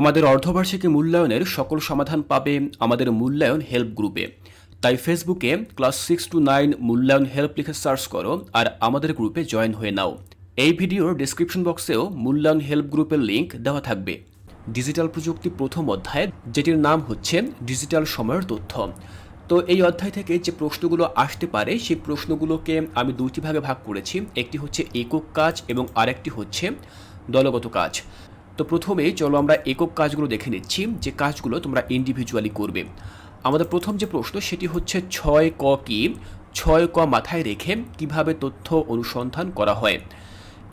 তোমাদের অর্ধবার্ষিকী মূল্যায়নের সকল সমাধান পাবে আমাদের মূল্যায়ন হেল্প গ্রুপে। তাই ফেসবুকে ক্লাস সিক্স টু নাইন মূল্যায়ন হেল্প লিখে সার্চ করো আর আমাদের গ্রুপে জয়েন হয়ে নাও। এই ভিডিওর ডিসক্রিপশন বক্সেও মূল্যায়ন হেল্প গ্রুপের লিঙ্ক দেওয়া থাকবে। ডিজিটাল প্রযুক্তি প্রথম অধ্যায়, যেটির নাম হচ্ছে ডিজিটাল সময়ের তথ্য। তো এই অধ্যায় থেকে যে প্রশ্নগুলো আসতে পারে, সেই প্রশ্নগুলোকে আমি দুটি ভাগে ভাগ করেছি। একটি হচ্ছে একক কাজ এবং আরেকটি হচ্ছে দলগত কাজ। তো প্রথমেই চলো আমরা একক কাজগুলো দেখে নিচ্ছি, যে কাজগুলো তোমরা ইন্ডিভিজুয়ালি করবে। আমাদের প্রথম যে প্রশ্ন, সেটি হচ্ছে ছয় ক কি? ছয় ক মাথায় রেখে কীভাবে তথ্য অনুসন্ধান করা হয়?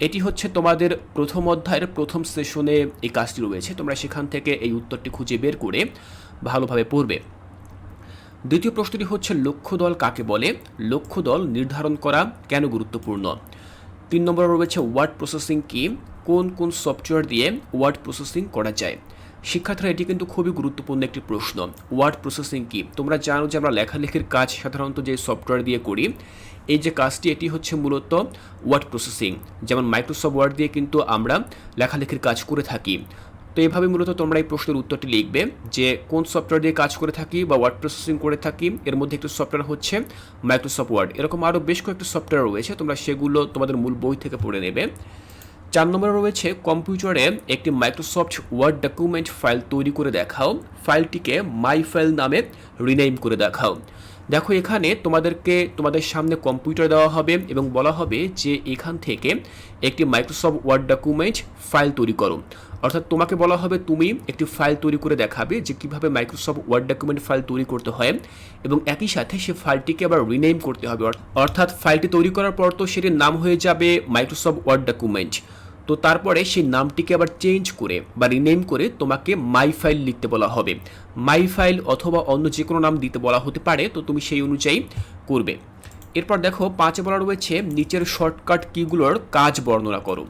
এটি হচ্ছে তোমাদের প্রথম অধ্যায়ের প্রথম সেশনে এই কাজটি রয়েছে, তোমরা সেখান থেকে এই উত্তরটি খুঁজে বের করে ভালোভাবে পড়বে। দ্বিতীয় প্রশ্নটি হচ্ছে লক্ষ্য দল কাকে বলে? লক্ষ্য দল নির্ধারণ করা কেন গুরুত্বপূর্ণ? তিন নম্বর রয়েছে ওয়ার্ড প্রসেসিং কি? কোন কোন সফটওয়্যার দিয়ে ওয়ার্ড প্রসেসিং করা যায়? শিক্ষার্থীরা এটি কিন্তু খুবই গুরুত্বপূর্ণ একটি প্রশ্ন। ওয়ার্ড প্রসেসিং কি? তোমরা জানো যে আমরা লেখালেখির কাজ সাধারণত যে সফটওয়্যার দিয়ে করি, এই যে কাজটি, এটি হচ্ছে মূলত ওয়ার্ড প্রসেসিং যেমন মাইক্রোসফট ওয়ার্ড দিয়ে কিন্তু আমরা লেখালেখির কাজ করে থাকি। তো এভাবে মূলত তোমরা এই প্রশ্নের উত্তরটি লিখবে যে কোন সফটওয়্যার দিয়ে কাজ করে থাকি বা ওয়ার্ড প্রসেসিং করে থাকি, এর মধ্যে একটি সফটওয়্যার হচ্ছে মাইক্রোসফট ওয়ার্ড এরকম আরও বেশ কয়েকটি সফটওয়্যার রয়েছে, তোমরা সেগুলো তোমাদের মূল বই থেকে পড়ে নেবে। চার নম্বরে রয়েছে কম্পিউটারে একটি মাইক্রোসফট ওয়ার্ড ডকুমেন্ট ফাইল তৈরি করে দেখাও। ফাইলটিকে মাই ফাইল নামে রিনেম করে দেখাও। দেখো এখানে তোমাদেরকে তোমাদের সামনে কম্পিউটার দেওয়া হবে এবং বলা হবে যে এখান থেকে একটি মাইক্রোসফট ওয়ার্ড ডকুমেন্ট ফাইল তৈরি করো। অর্থাৎ তোমাকে বলা হবে তুমি একটি ফাইল তৈরি করে দেখাবে যে কীভাবে মাইক্রোসফট ওয়ার্ড ডকুমেন্ট ফাইল তৈরি করতে হয় এবং একই সাথে সে ফাইলটিকে আবার রিনেম করতে হবে। অর্থাৎ ফাইলটি তৈরি করার পর তো সেটির নাম হয়ে যাবে মাইক্রোসফট ওয়ার্ড ডকুমেন্ট তো তারপরে সেই নামটিকে আবার চেঞ্জ করে বা রিনেম করে তোমাকে মাই ফাইল লিখতে বলা হবে। মাই ফাইল অথবা অন্য যে কোনো নাম দিতে বলা হতে পারে, তো তুমি সেই অনুযায়ী করবে। এরপর দেখো, পাঁচে বলা রয়েছে, নিচের শর্টকাট কিগুলোর কাজ বর্ণনা করো।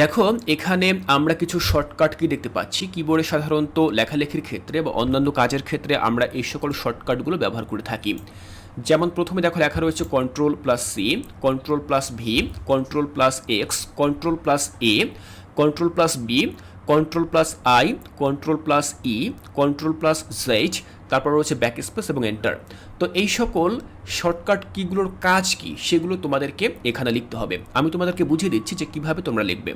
দেখো, এখানে আমরা কিছু শর্টকাট কি দেখতে পাচ্ছি? কিবোর্ডে সাধারণত লেখালেখির ক্ষেত্রে বা অন্যান্য কাজের ক্ষেত্রে আমরা এই সকল শর্টকাটগুলো ব্যবহার করে থাকি। যেমন প্রথমে দেখো লেখা রয়েছে control plus C control plus V control plus X control plus A control plus B control plus I control plus E control plus Z তারপর রয়েছে ব্যাক স্পেস এবং এন্টার তো এই সকল শর্টকাট কিগুলোর কাজ কি? সেগুলো তোমাদেরকে এখানে লিখতে হবে। আমি তোমাদেরকে বুঝিয়ে দিচ্ছি যে কীভাবে তোমরা লিখবে।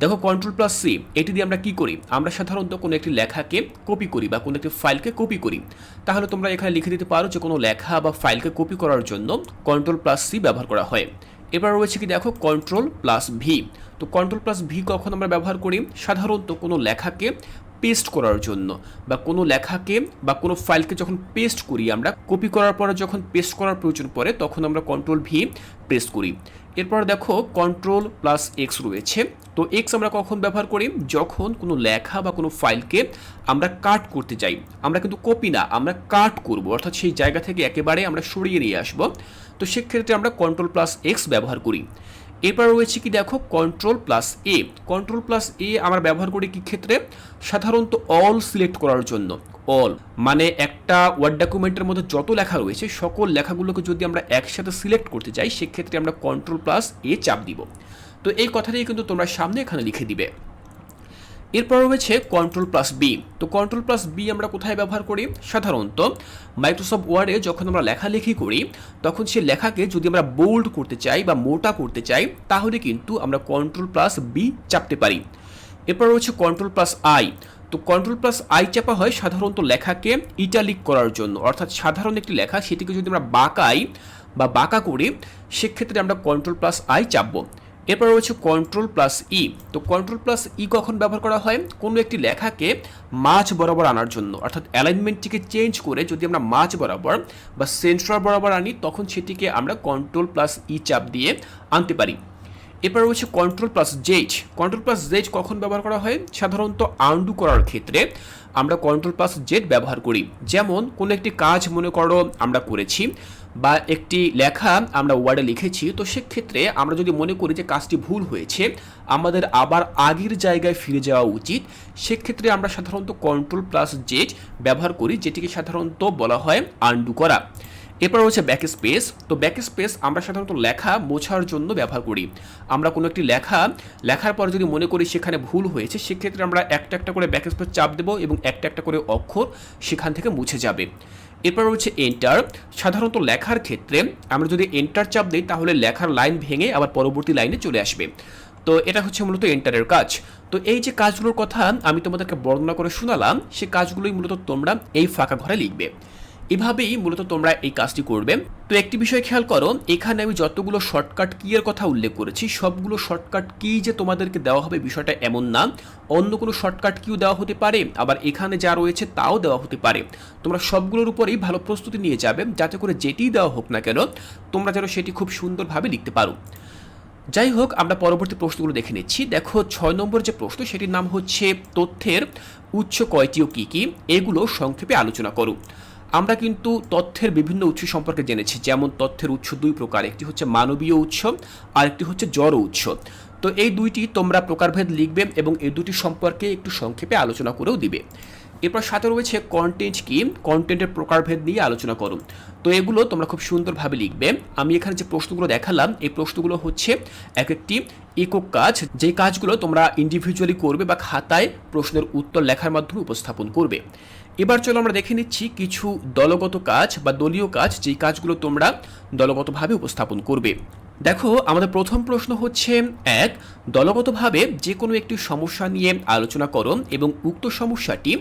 দেখো কন্ট্রোল প্লাস সি এটি দিয়ে আমরা কি করি? আমরা সাধারণত কোনো একটি লেখাকে কপি করি বা কোনো একটি ফাইলকে কপি করি। তাহলে তোমরা এখানে লিখে দিতে পারো যে কোনো লেখা বা ফাইলকে কপি করার জন্য কন্ট্রোল প্লাস সি ব্যবহার করা হয়। এবার রয়েছে কি দেখো কন্ট্রোল প্লাস ভি তো কন্ট্রোল প্লাস ভি কখন আমরা ব্যবহার করি? সাধারণত কোনো লেখাকে পেস্ট করার জন্য, বা কোনো লেখাকে বা কোনো ফাইলকে যখন পেস্ট করি আমরা কপি করার পরে যখন পেস্ট করার প্রয়োজন পড়ে, তখন আমরা কন্ট্রোল ভি প্রেস করি। এরপর দেখো কন্ট্রোল প্লাস এক্স রয়েছে। তো এক্স আমরা কখন ব্যবহার করি? যখন কোনো লেখা বা কোনো ফাইলকে আমরা কাট করতে চাই আমরা কিন্তু কপি না, আমরা কাট করব। অর্থাৎ সেই জায়গা থেকে একেবারে আমরা সরিয়ে নিয়ে আসব। তো সেক্ষেত্রে আমরা কন্ট্রোল প্লাস এক্স ব্যবহার করি। এরপর রয়েছে কি দেখো control plus A control plus A আমরা ব্যবহার করি কি ক্ষেত্রে? সাধারণত অল সিলেক্ট করার জন্য। অল মানে একটা ওয়ার্ড ডকুমেন্টের মধ্যে যত লেখা রয়েছে, সকল লেখাগুলোকে যদি আমরা একসাথে সিলেক্ট করতে চাই, সেক্ষেত্রে আমরা কন্ট্রোল প্লাস এ চাপ দিব। তো এই কথাটাই কিন্তু তোমরা সামনে এখানে লিখে দিবে। এরপর রয়েছে কন্ট্রোল প্লাস বি তো কন্ট্রোল প্লাস বি আমরা কোথায় ব্যবহার করি? সাধারণত মাইক্রোসফট ওয়ার্ডে যখন আমরা লেখালেখি করি, তখন সে লেখাকে যদি আমরা বোল্ড করতে চাই বা মোটা করতে চাই, তাহলে কিন্তু আমরা কন্ট্রোল প্লাস বি চাপতে পারি। এরপর রয়েছে কন্ট্রোল প্লাস আই তো কন্ট্রোল প্লাস আই চাপা হয় সাধারণত লেখাকে ইটালিক করার জন্য। অর্থাৎ সাধারণ একটি লেখা, সেটিকে যদি আমরা বাঁকাই বা বাঁকা করি, সেক্ষেত্রে আমরা কন্ট্রোল প্লাস আই চাপবো। এরপর রয়েছে কন্ট্রোল প্লাস ই তো কন্ট্রোল প্লাস ই কখন ব্যবহার করা হয়? কোনো একটি লেখাকে মাঝ বরাবর আনার জন্য। অর্থাৎ অ্যালাইনমেন্টটিকে চেঞ্জ করে যদি আমরা মাঝ বরাবর বা সেন্ট্রাল বরাবর আনি, তখন সেটিকে আমরা কন্ট্রোল প্লাস ই চাপ দিয়ে আনতে পারি। এরপর রয়েছে control plus Z control plus Z কখন ব্যবহার করা হয়? সাধারণত আন্ডু করার ক্ষেত্রে আমরা কন্ট্রোল প্লাস জেড ব্যবহার করি। যেমন, কোনো একটি কাজ মনে করো আমরা করেছি বা একটি লেখা আমরা ওয়ার্ডে লিখেছি, তো সেক্ষেত্রে আমরা যদি মনে করি যে কাজটি ভুল হয়েছে, আমাদের আবার আগের জায়গায় ফিরে যাওয়া উচিত। সেক্ষেত্রে আমরা সাধারণত কন্ট্রোল প্লাস জেড ব্যবহার করি, যেটিকে সাধারণত বলা হয় আন্ডু করা। এরপর হচ্ছে ব্যাক স্পেস তো ব্যাক স্পেস আমরা সাধারণত লেখা মোছার জন্য ব্যবহার করি। আমরা কোনো একটি লেখা, লেখার পর যদি মনে করি সেখানে ভুল হয়েছে, সেক্ষেত্রে আমরা একটা একটা করে ব্যাক স্পেস চাপ দেবো এবং একটা একটা করে অক্ষর সেখান থেকে মুছে যাবে। এরপর হচ্ছে এন্টার সাধারণত লেখার ক্ষেত্রে আমরা যদি এন্টার চাপ দিই, তাহলে লেখার লাইন ভেঙে আবার পরবর্তী লাইনে চলে আসবে। তো এটা হচ্ছে মূলত এন্টারের কাজ। তো এই যে কাজগুলোর কথা আমি তোমাদেরকে বর্ণনা করে শোনালাম, সে কাজগুলোই মূলত তোমরা এই ফাঁকা ঘরে লিখবে। এভাবেই মূলত তোমরা এই কাজটি করবে। তো একটি বিষয় খেয়াল করো, এখানে আমি যতগুলো শর্টকাট কি এর কথা উল্লেখ করেছি, সবগুলো শর্টকাট কি যে তোমাদেরকে দেওয়া হবে বিষয়টা এমন না। অন্য কোনো শর্টকাট কিও দেওয়া হতে পারে, আবার এখানে যা রয়েছে তাও দেওয়া হতে পারে। তোমরা সবগুলোর উপরেই ভালো প্রস্তুতি নিয়ে যাবে, যাতে করে যেটিই দেওয়া হোক না কেন, তোমরা যেন সেটি খুব সুন্দরভাবে লিখতে পারো। যাই হোক, আমরা পরবর্তী প্রশ্নগুলো দেখে নিচ্ছি। দেখো, ছয় নম্বর যে প্রশ্ন, সেটির নাম হচ্ছে, তথ্যের উৎস কয়টি ও কী কী? এগুলো সংক্ষেপে আলোচনা করো। আমরা কিন্তু তথ্যের বিভিন্ন উৎস সম্পর্কে জেনেছি। যেমন তথ্যের উৎস দুই প্রকার, একটি হচ্ছে মানবীয় উৎস আর একটি হচ্ছে জড় উৎস। তো এই দুইটি তোমরা প্রকারভেদ লিখবে এবং এই দুটি সম্পর্কে একটু সংক্ষেপে আলোচনা করেও দিবে। এরপর সাথে রয়েছে কন্টেন্ট কি? কন্টেন্টের প্রকারভেদ নিয়ে আলোচনা করুন তো এগুলো তোমরা খুব সুন্দরভাবে লিখবে। আমি এখানে যে প্রশ্নগুলো দেখালাম, এই প্রশ্নগুলো হচ্ছে এক একটি একক কাজ। যে কাজগুলো তোমরা ইন্ডিভিজুয়ালি করবে বা খাতায় প্রশ্নের উত্তর লেখার মাধ্যমে উপস্থাপন করবে। এবার চলো আমরা দেখে নিচ্ছি কিছু দলগত কাজ বা দলীয় কাজ যেই কাজগুলো তোমরা দলগতভাবে উপস্থাপন করবে। দেখো, আমাদের প্রথম প্রশ্ন হচ্ছে এক, দলগতভাবে যে কোনো একটি সমস্যা নিয়ে আলোচনা করো এবং উক্ত সমস্যাটি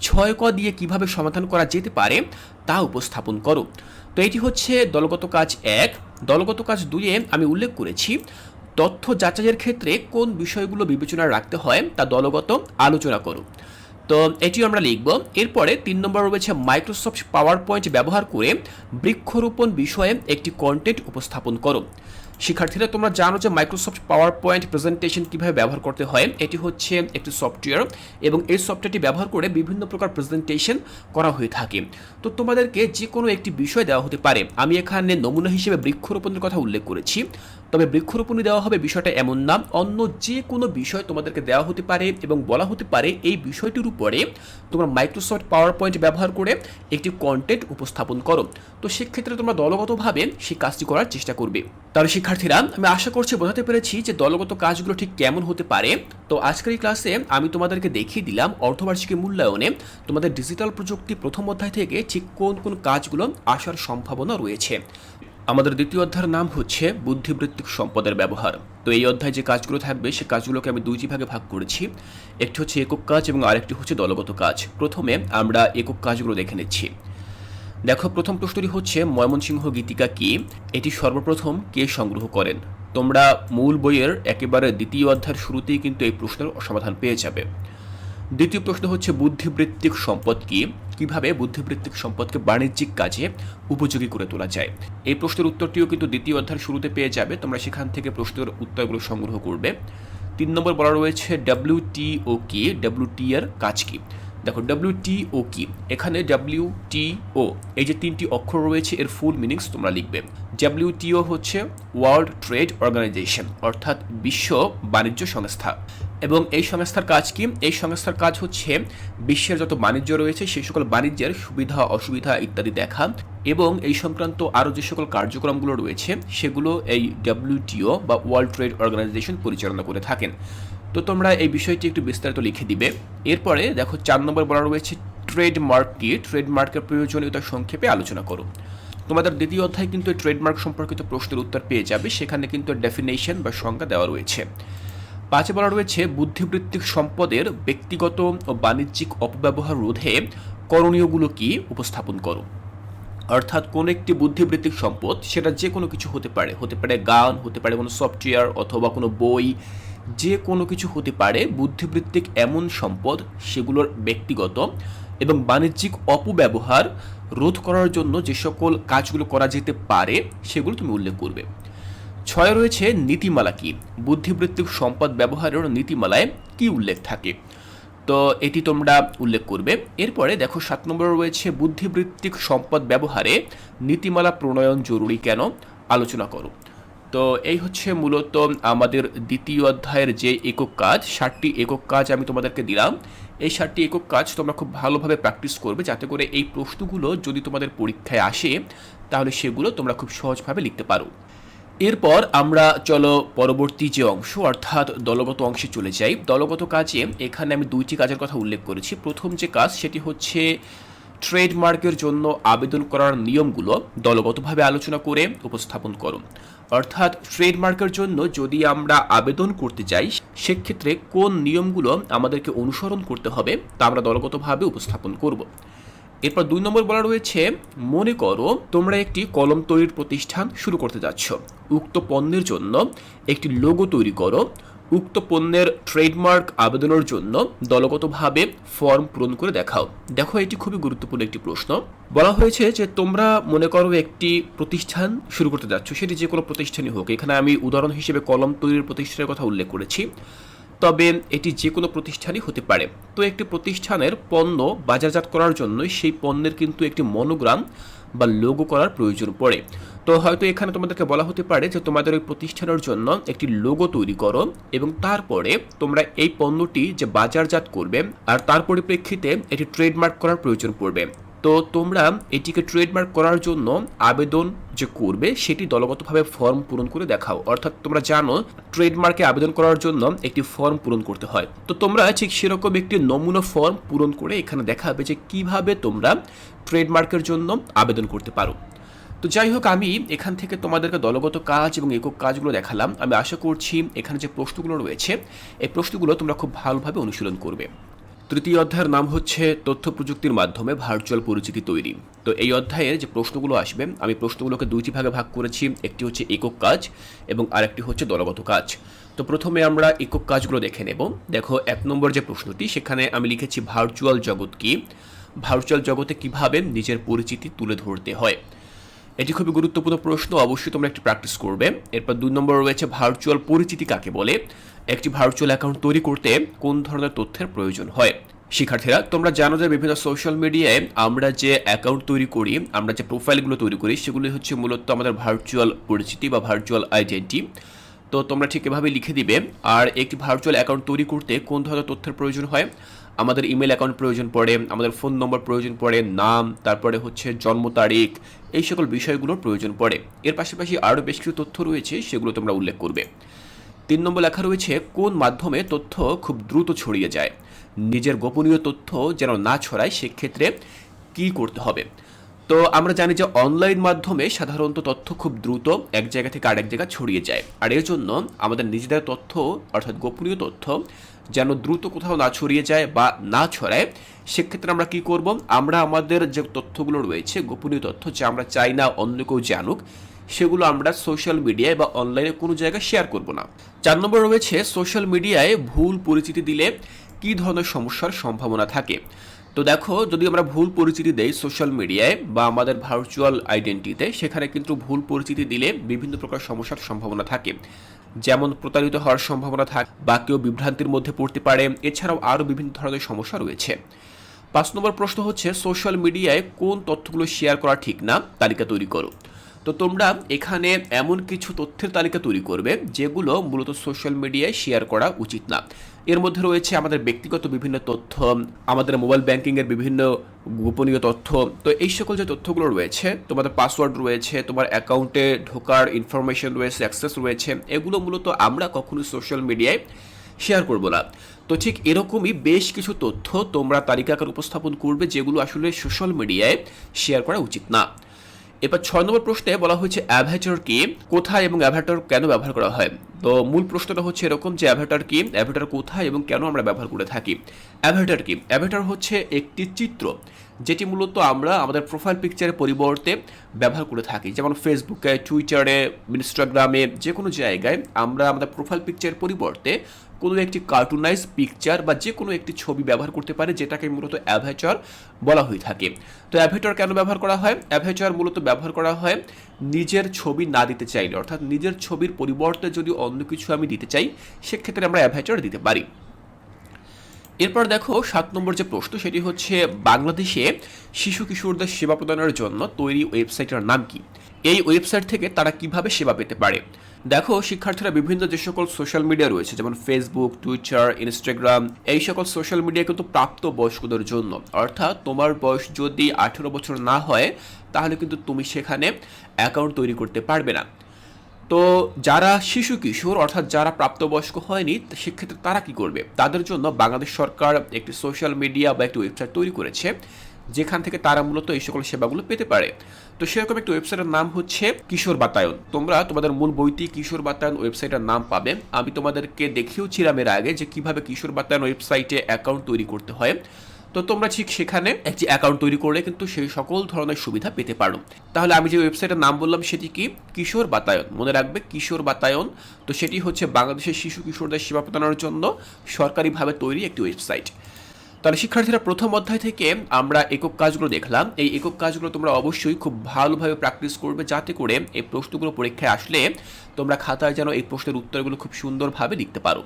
ছয় ক দিয়ে কীভাবে সমাধান করা যেতে পারে তা উপস্থাপন করো। তো এটি হচ্ছে দলগত কাজ এক। দলগত কাজ দুইয়ে আমি উল্লেখ করেছি, তথ্য যাচাইয়ের ক্ষেত্রে কোন বিষয়গুলো বিবেচনায় রাখতে হয় তা দলগত আলোচনা করো। তো এটিও আমরা লিখব। এরপরে তিন নম্বর রয়েছে মাইক্রোসফট পাওয়ার পয়েন্ট ব্যবহার করে বৃক্ষরোপণ বিষয়ে একটি কন্টেন্ট উপস্থাপন করো। শিক্ষার্থীরা, তোমরা জানো যে মাইক্রোসফট পাওয়ার পয়েন্ট প্রেজেন্টেশন কীভাবে ব্যবহার করতে হয়? এটি হচ্ছে একটি সফটওয়্যার এবং এই সফটওয়্যারটি ব্যবহার করে বিভিন্ন প্রকার প্রেজেন্টেশন করা হয়ে থাকে। তো তোমাদেরকে যে কোনো একটি বিষয় দেওয়া হতে পারে। আমি এখানে নমুনা হিসেবে বৃক্ষরোপণের কথা উল্লেখ করেছি। তবে বৃক্ষরোপণই দেওয়া হবে বিষয়টা এমন না। অন্য যে কোনো বিষয় তোমাদেরকে দেওয়া হতে পারে এবং বলা হতে পারে এই বিষয়টির উপরে তোমরা মাইক্রোসফট পাওয়ার পয়েন্ট ব্যবহার করে একটি কন্টেন্ট উপস্থাপন করো। তো সেক্ষেত্রে তোমরা দলগতভাবে সেই কাজটি করার চেষ্টা করবে। তাহলে শিক্ষার্থীরা, আমি আশা করছি বোঝাতে পেরেছি যে দলগত কাজগুলো ঠিক কেমন হতে পারে। তো আজকের এই ক্লাসে আমি তোমাদেরকে দেখিয়ে দিলাম অর্ধবার্ষিকী মূল্যায়নে তোমাদের ডিজিটাল প্রযুক্তি প্রথম অধ্যায় থেকে ঠিক কোন কোন কাজগুলো আসার সম্ভাবনা রয়েছে। আমাদের দ্বিতীয় অধ্যায়ের নাম হচ্ছে বুদ্ধিবৃত্তিক সম্পদের ব্যবহার। তো এই অধ্যায় যে কাজগুলো থাকবে, সে কাজগুলোকে আমি দুইটি ভাগে ভাগ করেছি। একটি হচ্ছে একক কাজ এবং আরেকটি হচ্ছে দলগত কাজ। প্রথমে আমরা একক কাজগুলো দেখে নিচ্ছি। দেখো, প্রথম প্রশ্নটি হচ্ছে, ময়মনসিংহ গীতিকা কি? এটি সর্বপ্রথম কে সংগ্রহ করেন? তোমরা মূল বইয়ের একেবারে দ্বিতীয় অধ্যায়ের শুরুতেই কিন্তু এই প্রশ্নের সমাধান পেয়ে যাবে। দ্বিতীয় প্রশ্ন হচ্ছে, বুদ্ধিবৃত্তিক সম্পদ কি? কীভাবে বুদ্ধিবৃত্তিক সম্পদকে বাণিজ্যিক কাজে উপযোগী করে তোলা যায়? এই প্রশ্নের উত্তরটিও কিন্তু দ্বিতীয় অধ্যায়ের শুরুতে পেয়ে যাবে। তোমরা সেখান থেকে প্রশ্নের উত্তরগুলো সংগ্রহ করবে। তিন নম্বর বলা রয়েছে ডাব্লিউ টি ও কি ডাব্লিউ টি এর কাজ কি? দেখো ডাব্লিউ টি ও কি এখানে ডাব্লিউ টি ও এই যে তিনটি অক্ষর রয়েছে, এর ফুল মিনিংস তোমরা লিখবে। ডাব্লিউ টি ও হচ্ছে ওয়ার্ল্ড ট্রেড অর্গানাইজেশন অর্থাৎ বিশ্ব বাণিজ্য সংস্থা। এবং এই সংস্থার কাজ কি? এই সংস্থার কাজ হচ্ছে বিশ্বের যত বাণিজ্য রয়েছে, সেই সকল বাণিজ্যের সুবিধা, অসুবিধা ইত্যাদি দেখা এবং এই সংক্রান্ত আরও যে সকল কার্যক্রমগুলো রয়েছে, সেগুলো এই ডাব্লিউটিও বা ওয়ার্ল্ড ট্রেড অর্গানাইজেশন পরিচালনা করে থাকেন। তো তোমরা এই বিষয়টি একটু বিস্তারিত লিখে দিবে। এরপরে দেখো, চার নম্বর বলা রয়েছে ট্রেডমার্ক কি? ট্রেডমার্কের প্রয়োজনীয়তা সংক্ষেপে আলোচনা করো। তোমাদের দ্বিতীয় অধ্যায় কিন্তু ট্রেডমার্ক সম্পর্কিত প্রশ্নের উত্তর পেয়ে যাবে। সেখানে কিন্তু ডেফিনেশন বা সংজ্ঞা দেওয়া রয়েছে। পাঁচে বলা রয়েছে বুদ্ধিবৃত্তিক সম্পদের ব্যক্তিগত ও বাণিজ্যিক অপব্যবহার রোধে করণীয়গুলো কি উপস্থাপন করো। অর্থাৎ কোন একটি বুদ্ধিবৃত্তিক সম্পদ, সেটা যে কোনো কিছু হতে পারে হতে পারে গান, হতে পারে কোনো সফটওয়্যার অথবা কোনো বই যে কোনো কিছু হতে পারে, বুদ্ধিবৃত্তিক এমন সম্পদ সেগুলোর ব্যক্তিগত এবং বাণিজ্যিক অপব্যবহার রোধ করার জন্য যে সকল কাজগুলো করা যেতে পারে, সেগুলো তুমি উল্লেখ করবে। ছয় রয়েছে নীতিমালা কি? বুদ্ধিবৃত্তিক সম্পদ ব্যবহারের নীতিমালায় কি উল্লেখ থাকে? তো এটি তোমরা উল্লেখ করবে। এরপরে দেখো, সাত নম্বর রয়েছে, বুদ্ধিবৃত্তিক সম্পদ ব্যবহারে নীতিমালা প্রণয়ন জরুরি কেন? আলোচনা করো। তো এই হচ্ছে মূলত আমাদের দ্বিতীয় অধ্যায়ের যে একক কাজ ষাটটি একক কাজ আমি তোমাদেরকে দিলাম। এই সাতটি একক কাজ তোমরা খুব ভালোভাবে প্র্যাকটিস করবে, যাতে করে এই প্রশ্নগুলো যদি তোমাদের পরীক্ষায় আসে, তাহলে সেগুলো তোমরা খুব সহজভাবে লিখতে পারো। এরপর আমরা চলো পরবর্তী যে অংশ, অর্থাৎ দলগত অংশে চলে যাই। দলগত কাজে এখানে আমি দুইটি কাজের কথা উল্লেখ করেছি। প্রথম যে কাজ, সেটি হচ্ছে ট্রেডমার্কের জন্য আবেদন করার নিয়মগুলো দলগতভাবে আলোচনা করে উপস্থাপন করো অর্থাৎ ট্রেডমার্কের জন্য যদি আমরা আবেদন করতে যাই, সেক্ষেত্রে কোন নিয়মগুলো আমাদেরকে অনুসরণ করতে হবে তা আমরা দলগতভাবে উপস্থাপন করব। এরপর দুই নম্বর বলা রয়েছে, মনে করো তোমরা একটি কলম তৈরির প্রতিষ্ঠান শুরু করতে যাচ্ছ। উক্ত পণ্যের জন্য একটি লোগো তৈরি করো। উক্ত পণ্যের ট্রেডমার্ক আবেদনের জন্য দলগতভাবে ফর্ম পূরণ করে দেখাও। দেখো, এটি খুবই গুরুত্বপূর্ণ একটি প্রশ্ন। বলা হয়েছে যে, তোমরা মনে করো একটি প্রতিষ্ঠান শুরু করতে যাচ্ছ। সেটি যে কোনো প্রতিষ্ঠানই হোক। এখানে আমি উদাহরণ হিসেবে কলম তৈরির প্রতিষ্ঠানের কথা উল্লেখ করেছি। তবে এটি যে কোনো প্রতিষ্ঠানই হতে পারে। তো একটি প্রতিষ্ঠানের পণ্য বাজারজাত করার জন্য সেই পণ্যের কিন্তু একটি মনোগ্রাম বা লোগো করার প্রয়োজন পড়ে। তো হয়তো এখানে তোমাদেরকে বলা হতে পারে যে তোমাদের ওই প্রতিষ্ঠানের জন্য একটি লোগো তৈরি করো এবং তারপরে তোমরা এই পণ্যটি যে বাজারজাত করবে আর তার পরিপ্রেক্ষিতে এটি ট্রেডমার্ক করার প্রয়োজন পড়বে। তো তোমরা এটিকে ট্রেডমার্ক করার জন্য আবেদন যে করবে, সেটি দলগতভাবে ফর্ম পূরণ করে দেখাও। অর্থাৎ তোমরা জানো ট্রেডমার্কে আবেদন করার জন্য একটি ফর্ম পূরণ করতে হয়। তো তোমরা ঠিক সেরকম একটি নমুনা ফর্ম পূরণ করে এখানে দেখাবে যে কীভাবে তোমরা ট্রেডমার্কের জন্য আবেদন করতে পারো। তো যাই হোক, আমি এখান থেকে তোমাদেরকে দলগত কাজ এবং একক কাজগুলো দেখালাম। আমি আশা করছি এখানে যে প্রশ্নগুলো রয়েছে, এই প্রশ্নগুলো তোমরা খুব ভালোভাবে অনুশীলন করবে। তৃতীয় অধ্যায়ের নাম হচ্ছে তথ্য প্রযুক্তির মাধ্যমে ভার্চুয়াল পরিচিতি তৈরি। তো এই অধ্যায়ের যে প্রশ্নগুলো আসবে, আমি প্রশ্নগুলোকে দুইটি ভাগে ভাগ করেছি, একটি হচ্ছে একক কাজ এবং আরেকটি হচ্ছে দলগত কাজ। তো প্রথমে আমরা একক কাজগুলো দেখে নেব। দেখো, এক নম্বর যে প্রশ্নটি, সেখানে আমি লিখেছি ভার্চুয়াল জগৎ কি? ভার্চুয়াল জগতে কীভাবে নিজের পরিচিতি তুলে ধরতে হয়? এটি খুবই গুরুত্বপূর্ণ প্রশ্ন, অবশ্যই তোমরা একটি প্র্যাকটিস করবে। এরপর দুই নম্বর রয়েছে ভার্চুয়াল পরিচিতি কাকে বলে? একটি ভার্চুয়াল অ্যাকাউন্ট তৈরি করতে কোন ধরনের তথ্যের প্রয়োজন হয়? শিক্ষার্থীরা, তোমরা জানো যে বিভিন্ন সোশ্যাল মিডিয়ায় আমরা যে অ্যাকাউন্ট তৈরি করি, আমরা যে প্রোফাইলগুলো তৈরি করি সেগুলি হচ্ছে মূলত আমাদের ভার্চুয়াল পরিচিতি বা ভার্চুয়াল আইডেন্টি তো তোমরা ঠিক এভাবে লিখে দিবে। আর একটি ভার্চুয়াল অ্যাকাউন্ট তৈরি করতে কোন ধরনের তথ্যের প্রয়োজন হয়? আমাদের ইমেল অ্যাকাউন্ট প্রয়োজন পড়ে, আমাদের ফোন নম্বর প্রয়োজন পড়ে, নাম, তারপরে হচ্ছে জন্ম তারিখ, এই সকল বিষয়গুলোর প্রয়োজন পড়ে। এর পাশাপাশি আরও বেশ কিছু তথ্য রয়েছে, সেগুলো তোমরা উল্লেখ করবে। তিন নম্বর লেখা রয়েছে, কোন মাধ্যমে তথ্য খুব দ্রুত ছড়িয়ে যায়? নিজের গোপনীয় তথ্য যেন না ছড়ায়, সেক্ষেত্রে কী করতে হবে? তো আমরা জানি যে অনলাইন মাধ্যমে সাধারণত তথ্য খুব দ্রুত এক জায়গা থেকে আরেক জায়গা ছড়িয়ে যায়। আর এর জন্য আমাদের নিজেদের তথ্য, অর্থাৎ গোপনীয় তথ্য যেন দ্রুত কোথাও না ছড়িয়ে যায় বা না ছড়ায়, সেক্ষেত্রে আমরা কি করব? আমরা আমাদের যে তথ্যগুলো রয়েছে, গোপনীয় তথ্য যে আমরা চাই না অন্য কেউ জানুক, সেগুলো আমরা সোশ্যাল মিডিয়ায় বা অনলাইনে কোনো জায়গায় শেয়ার করব না। চার নম্বর রয়েছে সোশ্যাল মিডিয়ায় ভুল পরিচিতি দিলে কী ধরনের সমস্যার সম্ভাবনা থাকে? তো দেখো, যদি আমরা ভুল পরিচিতি দেই সোশ্যাল মিডিয়ায় বা আমাদের ভার্চুয়াল আইডেন্টিতে সেখানে কিন্তু ভুল পরিচিতি দিলে বিভিন্ন প্রকার সমস্যার সম্ভাবনা থাকে। যেমন প্রতারিত হওয়ার সম্ভাবনা থাকে বা কেউ বিভ্রান্তির মধ্যে পড়তে পারে, এছাড়াও আরও বিভিন্ন ধরনের সমস্যা রয়েছে। পাঁচ নম্বর প্রশ্ন হচ্ছে, সোশ্যাল মিডিয়ায় কোন তথ্যগুলো শেয়ার করা ঠিক না, তালিকা তৈরি করো। তো তোমরা এখানে এমন কিছু তথ্যের তালিকা তৈরি করবে, যেগুলো মূলত সোশ্যাল মিডিয়ায় শেয়ার করা উচিত না। এর মধ্যে রয়েছে আমাদের ব্যক্তিগত বিভিন্ন তথ্য, আমাদের মোবাইল ব্যাংকিংয়ের বিভিন্ন গোপনীয় তথ্য। তো এই সকল যে তথ্যগুলো রয়েছে, তোমাদের পাসওয়ার্ড রয়েছে, তোমার অ্যাকাউন্টে ঢোকার ইনফরমেশন রয়েছে অ্যাক্সেস রয়েছে, এগুলো মূলত আমরা কখনোই সোশ্যাল মিডিয়ায় শেয়ার করব না। তো ঠিক এরকমই বেশ কিছু তথ্য তোমরা তালিকাকার উপস্থাপন করবে যেগুলো আসলে সোশ্যাল মিডিয়ায় শেয়ার করা উচিত না। এবার ছয় নম্বর প্রশ্নে বলা হয়েছে অ্যাভেটর কি কোথায় এবং অ্যাভেটর কেন ব্যবহার করা হয়? তো মূল প্রশ্নটা হচ্ছে এরকম যে অ্যাভেটর কি অ্যাভেটর কোথায় এবং কেন আমরা ব্যবহার করে থাকি? অ্যাভেটর কি অ্যাভেটর হচ্ছে একটি চিত্র যেটি মূলত আমরা আমাদের প্রোফাইল পিকচারের পরিবর্তে ব্যবহার করে থাকি। যেমন ফেসবুকে টুইটারে ইনস্টাগ্রামে যে কোনো জায়গায় আমরা আমাদের প্রোফাইল পিকচারের পরিবর্তে কোনো একটি কার্টুনাইজ পিকচার বা যে কোনো একটি ছবি ব্যবহার করতে পারে, যেটাকে মূলত অ্যাভেচর বলা হয়ে থাকে। তো অ্যাভেটর কেন ব্যবহার করা হয়? অ্যাভেচর মূলত ব্যবহার করা হয় নিজের ছবি না দিতে চাইলে। অর্থাৎ নিজের ছবির পরিবর্তে যদি অন্য কিছু আমি দিতে চাই, সেক্ষেত্রে আমরা অ্যাভেচর দিতে পারি। এরপর দেখো, সাত নম্বর যে প্রশ্ন, সেটি হচ্ছে, বাংলাদেশে শিশু কিশোরদের সেবা প্রদানের জন্য তৈরি ওয়েবসাইটের নাম কি? এই ওয়েবসাইট থেকে তারা কীভাবে সেবা পেতে পারে? দেখো, শিক্ষার্থীরা বিভিন্ন যে সকল সোশ্যাল মিডিয়া রয়েছে, যেমন ফেসবুক টুইটার ইনস্টাগ্রাম এই সকল সোশ্যাল মিডিয়া কিন্তু প্রাপ্ত বয়স্কদের জন্য। অর্থাৎ তোমার বয়স যদি আঠেরো বছর না হয়, তাহলে কিন্তু তুমি সেখানে অ্যাকাউন্ট তৈরি করতে পারবে না। তো যারা শিশু কিশোর, অর্থাৎ যারা প্রাপ্তবয়স্ক হয়নি, সেক্ষেত্রে তারা কি করবে? তাদের জন্য বাংলাদেশ সরকার একটি সোশ্যাল মিডিয়া বা একটি ওয়েবসাইট তৈরি করেছে। যেখান থেকে তারা মূলত এই সকল সেবাগুলো পেতে পারে। তো সেরকম একটি ওয়েবসাইটের নাম হচ্ছে কিশোর বাতায়ন। তোমরা তোমাদের মূল বইটি কিশোর বাতায়ন ওয়েবসাইটের নাম পাবে। আমি তোমাদেরকে দেখিয়েছিলাম এর আগে যে কীভাবে কিশোর বাতায়ন ওয়েবসাইটে অ্যাকাউন্ট তৈরি করতে হয়। তো তোমরা ঠিক সেখানে একটি অ্যাকাউন্ট তৈরি করলে কিন্তু সেই সকল ধরনের সুবিধা পেতে পারো। তাহলে আমি যে ওয়েবসাইটের নাম বললাম সেটি কি? কিশোর বাতায়ন। মনে রাখবে কিশোর বাতায়ন। তো সেটি হচ্ছে বাংলাদেশের শিশু কিশোরদের সেবা প্রদানের জন্য সরকারিভাবে তৈরি একটি ওয়েবসাইট। তাহলে শিক্ষার্থীরা প্রথম অধ্যায় থেকে আমরা একক কাজগুলো দেখলাম। এই একক কাজগুলো তোমরা অবশ্যই খুব ভালোভাবে প্র্যাকটিস করবে যাতে করে এই প্রশ্নগুলো পরীক্ষায় আসলে তোমরা খাতায় যেন এই প্রশ্নের উত্তরগুলো খুব সুন্দরভাবে লিখতে পারো।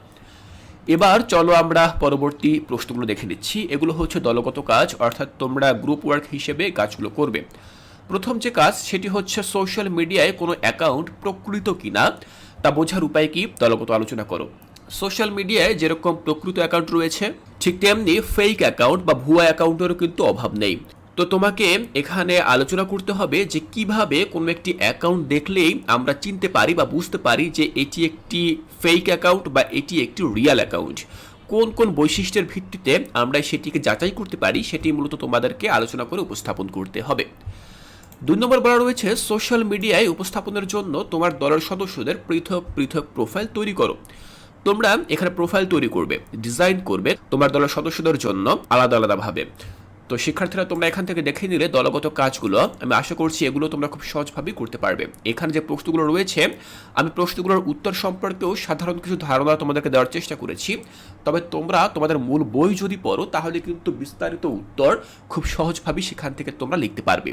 এবার চলো আমরা পরবর্তী প্রশ্নগুলো দেখে নিচ্ছি। এগুলো হচ্ছে দলগত কাজ, অর্থাৎ তোমরা গ্রুপ ওয়ার্ক হিসেবে কাজগুলো করবে। প্রথম যে কাজ, সেটি হচ্ছে সোশ্যাল মিডিয়ায় কোনো অ্যাকাউন্ট প্রকৃত কিনা, তা বোঝার উপায় কি? দলগত আলোচনা করো। সোশ্যাল মিডিয়ায় যেরকম প্রকৃত অ্যাকাউন্ট রয়েছে, ঠিক তেমনি ফেক অ্যাকাউন্ট বা ভুয়া অ্যাকাউন্টেরও কিন্তু অভাব নেই। তো তোমাকে এখানে আলোচনা করতে হবে যে কীভাবে কোনো একটি অ্যাকাউন্ট দেখলেই আমরা চিনতে পারি বা বুঝতে পারি যে এটি একটি ফেক অ্যাকাউন্ট বা এটি একটি রিয়াল অ্যাকাউন্ট কোন কোন বৈশিষ্ট্যের ভিত্তিতে আমরা সেটিকে যাচাই করতে পারি, সেটি মূলত তোমাদেরকে আলোচনা করে উপস্থাপন করতে হবে। দুই নম্বর বলা রয়েছে সোশ্যাল মিডিয়ায় উপস্থাপনের জন্য তোমার দলের সদস্যদের পৃথক পৃথক প্রোফাইল তৈরি করো। তোমরা এখানে প্রোফাইল তৈরি করবে ডিজাইন করবে তোমার দলের সদস্যদের জন্য আলাদা আলাদাভাবে তো শিক্ষার্থীরা তোমরা এখান থেকে দেখে নিলে দলগত কাজগুলো, আমি আশা করছি এগুলো তোমরা খুব সহজভাবেই করতে পারবে। এখানে যে প্রশ্নগুলো রয়েছে, আমি প্রশ্নগুলোর উত্তর সম্পর্কেও সাধারণ কিছু ধারণা তোমাদেরকে দেওয়ার চেষ্টা করেছি। তবে তোমরা তোমাদের মূল বই যদি পড়ো, তাহলে কিন্তু বিস্তারিত উত্তর খুব সহজভাবেই সেখান থেকে তোমরা লিখতে পারবে।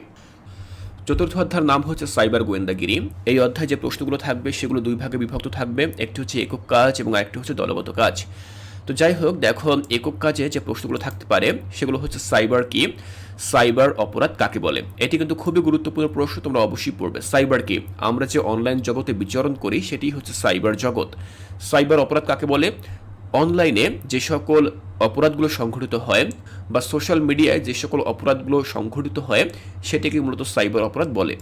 চতুর্থ অধ্যায়ের নাম হচ্ছে সাইবার গোয়েন্দাগিরি। এই অধ্যায়ে যে প্রশ্নগুলো থাকবে, সেগুলো দুই ভাগে বিভক্ত থাকবে। একটি হচ্ছে একক কাজ এবং একটি হচ্ছে দলগত কাজ। তো যাই হোক, দেখো, একক কাজে যে প্রশ্নগুলো থাকতে পারে, সেগুলো হচ্ছে সাইবার কি? সাইবার অপরাধ কাকে বলে? এটি কিন্তু খুবই গুরুত্বপূর্ণ প্রশ্ন, তোমরা অবশ্যই পড়বে। সাইবার কি? আমরা যে অনলাইন জগতে বিচরণ করি, সেটি হচ্ছে সাইবার জগৎ। সাইবার অপরাধ কাকে বলে? অনলাইনে যে সকল অপরাধগুলো সংঘটিত হয় বা সোশ্যাল মিডিয়ায় যে সকল অপরাধগুলো সংঘটিত হয়, সেটিকে মূলত সাইবার অপরাধ বলে।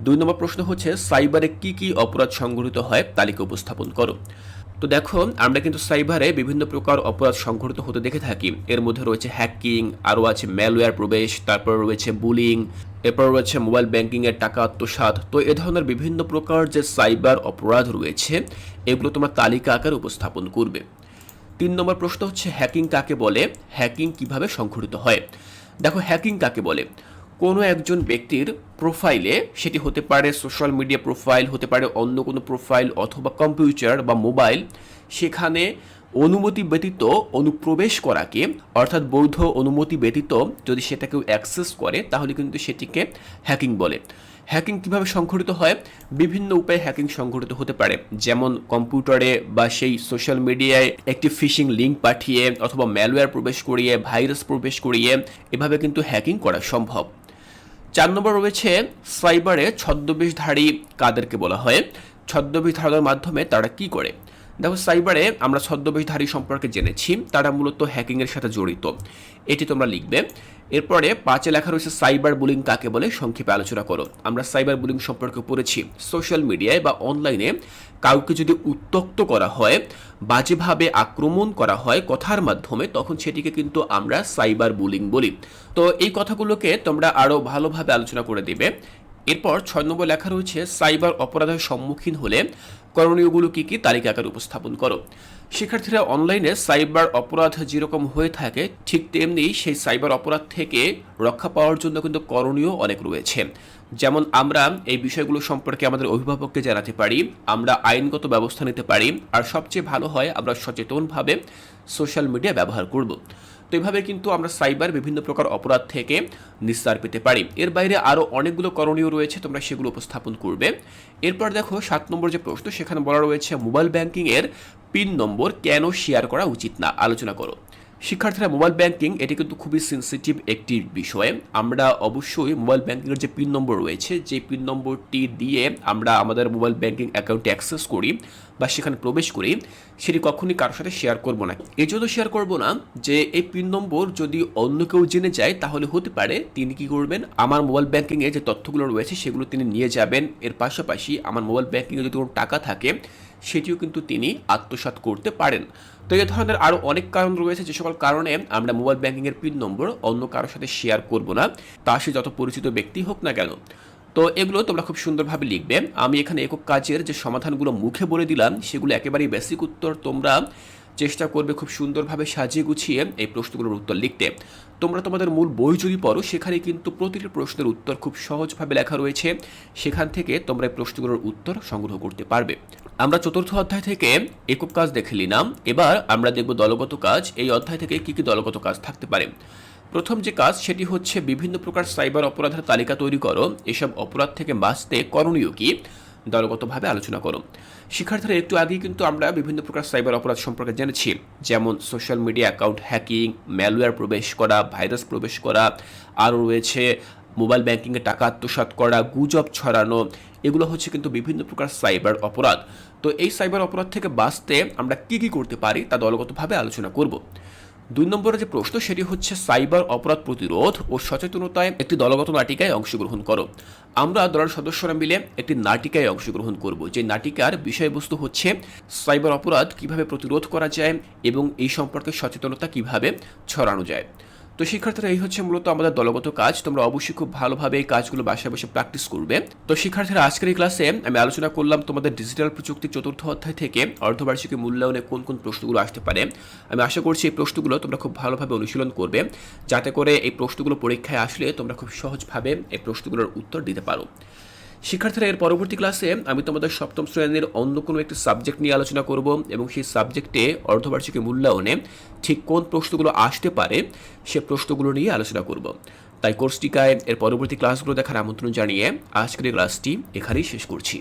দুই নম্বর প্রশ্ন হচ্ছে, সাইবারে কি কি অপরাধ সংঘটিত হয়, তালিকা উপস্থাপন করো। তো দেখো, আমরা কিন্তু সাইবারে বিভিন্ন প্রকার অপরাধ সংঘটিত হতে দেখে থাকি। এর মধ্যে রয়েছে হ্যাকিং আরও আছে ম্যালওয়্যার প্রবেশ, তারপর রয়েছে বুলিং এরপর রয়েছে মোবাইল ব্যাংকিংয়ের টাকা আত্মসাৎ। তো এ ধরনের বিভিন্ন প্রকার যে সাইবার অপরাধ রয়েছে, এগুলো তোমার তালিকা আকারে উপস্থাপন করবে। তিন নম্বর প্রশ্ন হচ্ছে হ্যাকিং কাকে বলে? হ্যাকিং কীভাবে সংঘটিত হয়? দেখো হ্যাকিং কাকে বলে? কোনো একজন ব্যক্তির প্রোফাইলে সেটি হতে পারে সোশ্যাল মিডিয়া প্রোফাইল হতে পারে অন্য কোনো প্রোফাইল অথবা কম্পিউটার বা মোবাইল সেখানে অনুমতি ব্যতীত অনুপ্রবেশ করাকে, অর্থাৎ বৈধ অনুমতি ব্যতীত যদি সেটা কেউ অ্যাক্সেস করে, তাহলে কিন্তু সেটিকে হ্যাকিং বলে। হ্যাকিং কীভাবে সংঘটিত হয়? বিভিন্ন উপায়ে হ্যাকিং সংঘটিত হতে পারে। যেমন কম্পিউটারে বা সেই সোশ্যাল মিডিয়ায় একটি ফিশিং লিঙ্ক পাঠিয়ে অথবা ম্যালওয়্যার প্রবেশ করিয়ে ভাইরাস প্রবেশ করিয়ে, এভাবে কিন্তু হ্যাকিং করা সম্ভব। চার নম্বর রয়েছে সাইবারে ছদ্মবেশধারী কাদেরকে বলা হয়। ছদ্মবেশধারীর মাধ্যমে তারা কি করে? দেখো, সাইবারে আমরা ছদ্মবেশধারী সম্পর্কে জেনেছি, তারা মূলত হ্যাকিংয়ের সাথে জড়িত। এটি তোমরা লিখবে। এরপরে পাঁচে লেখা রয়েছে সাইবার বুলিং কাকে বলে? সংক্ষেপে আলোচনা করো আমরা সাইবার বুলিং সম্পর্কে পড়েছি। সোশ্যাল মিডিয়ায় বা অনলাইনে কাউকে যদি উত্তক্ত করা হয়, বাজেভাবে আক্রমণ করা হয় কথার মাধ্যমে, তখন সেটিকে কিন্তু আমরা সাইবার বুলিং বলি। তো এই কথাগুলোকে তোমরা আরও ভালোভাবে আলোচনা করে দেবে। এরপর ছয় নম্বর লেখা রয়েছে, সাইবার অপরাধের সম্মুখীন হলে করণীয়গুলো কী কী? তালিকা আকারে উপস্থাপন করো। শিক্ষার্থীরা অনলাইনে সাইবার অপরাধ যেরকম হয়ে থাকে, ঠিক তেমনি সেই সাইবার অপরাধ থেকে রক্ষা পাওয়ার জন্য কিন্তু করণীয় অনেক রয়েছে। যেমন আমরা এই বিষয়গুলো সম্পর্কে আমাদের অভিভাবককে জানাতে পারি, আমরা আইনগত ব্যবস্থা নিতে পারি, আর সবচেয়ে ভালো হয় আমরা সচেতনভাবে সোশ্যাল মিডিয়া ব্যবহার করব। তো এভাবে কিন্তু আমরা সাইবার বিভিন্ন প্রকার অপরাধ থেকে নিস্তার পেতে পারি। এর বাইরে আরও অনেকগুলো করণীয় রয়েছে, তোমরা সেগুলো উপস্থাপন করবে। এরপর দেখো, সাত নম্বর যে প্রশ্ন, সেখানে বলা রয়েছে মোবাইল ব্যাংকিংয়ের পিন নম্বর কেন শেয়ার করা উচিত না? আলোচনা করো। শিক্ষার্থীরা মোবাইল ব্যাংকিং এটি কিন্তু খুবই সেন্সিটিভ একটি বিষয়। আমরা অবশ্যই মোবাইল ব্যাংকিংয়ের যে পিন নম্বর রয়েছে, যে পিন নম্বরটি দিয়ে আমরা আমাদের মোবাইল ব্যাংকিং অ্যাকাউন্টে অ্যাক্সেস করি বা সেখানে প্রবেশ করি, সেটি কখনই কারোর সাথে শেয়ার করব না। এই জন্য শেয়ার করব না যে এই পিন নম্বর যদি অন্য কেউ জেনে যায়, তাহলে হতে পারে তিনি কি করবেন? আমার মোবাইল ব্যাংকিংয়ে যে তথ্যগুলো রয়েছে, সেগুলো তিনি নিয়ে যাবেন। এর পাশাপাশি আমার মোবাইল ব্যাংকিংয়ে যদি কোনো টাকা থাকে সেটিও কিন্তু তিনি আত্মসাৎ করতে পারেন। তো এ ধরনের আরও অনেক কারণ রয়েছে। যে সকল কারণে আমরা মোবাইল ব্যাংকিংয়ের পিন নম্বর অন্য কারোর সাথে শেয়ার করব না, তা সে যত পরিচিত ব্যক্তি হোক না কেন। তো এগুলো তোমরা খুব সুন্দরভাবে লিখবে। আমি এখানে একক কাজের যে সমাধানগুলো মুখে বলে দিলাম, সেগুলো একেবারেই বেসিক উত্তর তোমরা চেষ্টা করবে খুব সুন্দরভাবে সাজিয়ে গুছিয়ে এই প্রশ্নগুলোর উত্তর লিখতে। তোমরা তোমাদের মূল বই যদি পড়ো, সেখানে কিন্তু প্রতিটি প্রশ্নের উত্তর খুব সহজভাবে লেখা রয়েছে। সেখান থেকে তোমরা এই প্রশ্নগুলোর উত্তর সংগ্রহ করতে পারবে। আমরা চতুর্থ অধ্যায় থেকে একক কাজ দেখে নিলাম। এবার আমরা দেখব দলগত কাজ। এই অধ্যায় থেকে কি কি দলগত কাজ থাকতে পারে? প্রথম যে কাজ, সেটি হচ্ছে বিভিন্ন প্রকার সাইবার অপরাধের তালিকা তৈরি করো। এসব অপরাধ থেকে বাঁচতে করণীয় কি? দলগতভাবে আলোচনা করো শিক্ষার্থীরা একটু আগেই কিন্তু আমরা বিভিন্ন প্রকার সাইবার অপরাধ সম্পর্কে জেনেছি, যেমন social media account hacking, malware প্রবেশ করা, ভাইরাস প্রবেশ করা, আরও রয়েছে মোবাইল ব্যাংকিংয়ে টাকা আত্মসাৎ করা, গুজব ছড়ানো, এগুলো হচ্ছে কিন্তু বিভিন্ন প্রকার সাইবার অপরাধ। তো এই সাইবার অপরাধ থেকে বাঁচতে আমরা কি কি করতে পারি তা দলগতভাবে আলোচনা করব। দুই নম্বরের যে প্রশ্ন, সেটি হচ্ছে সাইবার অপরাধ প্রতিরোধ ও সচেতনতায় একটি দলগত নাটিকায় অংশগ্রহণ করো। আমরা দলের সদস্যরা মিলে একটি নাটিকায় অংশগ্রহণ করব। যে নাটিকার বিষয়বস্তু হচ্ছে সাইবার অপরাধ কীভাবে প্রতিরোধ করা যায় এবং এই সম্পর্কে সচেতনতা কীভাবে ছড়ানো যায়। তো শিক্ষার্থীরা, এই হচ্ছে মূলত আমাদের দলগত কাজ। তোমরা অবশ্যই খুব ভালোভাবে এই কাজগুলো বাসায় বসে প্র্যাকটিস করবে। তো শিক্ষার্থীরা, আজকের এই ক্লাসে আমি আলোচনা করলাম তোমাদের ডিজিটাল প্রযুক্তি চতুর্থ অধ্যায় থেকে অর্ধবার্ষিকী মূল্যায়নে কোন কোন প্রশ্নগুলো আসতে পারে। আমি আশা করছি এই প্রশ্নগুলো তোমরা খুব ভালোভাবে অনুশীলন করবে। যাতে করে এই প্রশ্নগুলো পরীক্ষায় আসলে তোমরা খুব সহজভাবে এই প্রশ্নগুলোর উত্তর দিতে পারো। শিক্ষার্থীরা, এর পরবর্তী ক্লাসে আমি তোমাদের সপ্তম শ্রেণির অন্য কোনো একটি সাবজেক্ট নিয়ে আলোচনা করব এবং সেই সাবজেক্টে অর্ধবার্ষিকী মূল্যায়নে ঠিক কোন প্রশ্নগুলো আসতে পারে সে প্রশ্নগুলো নিয়ে আলোচনা করব। তাই কোর্সটিকায় এর পরবর্তী ক্লাসগুলো দেখার আমন্ত্রণ জানিয়ে আজকের এই ক্লাসটি এখানেই শেষ করছি।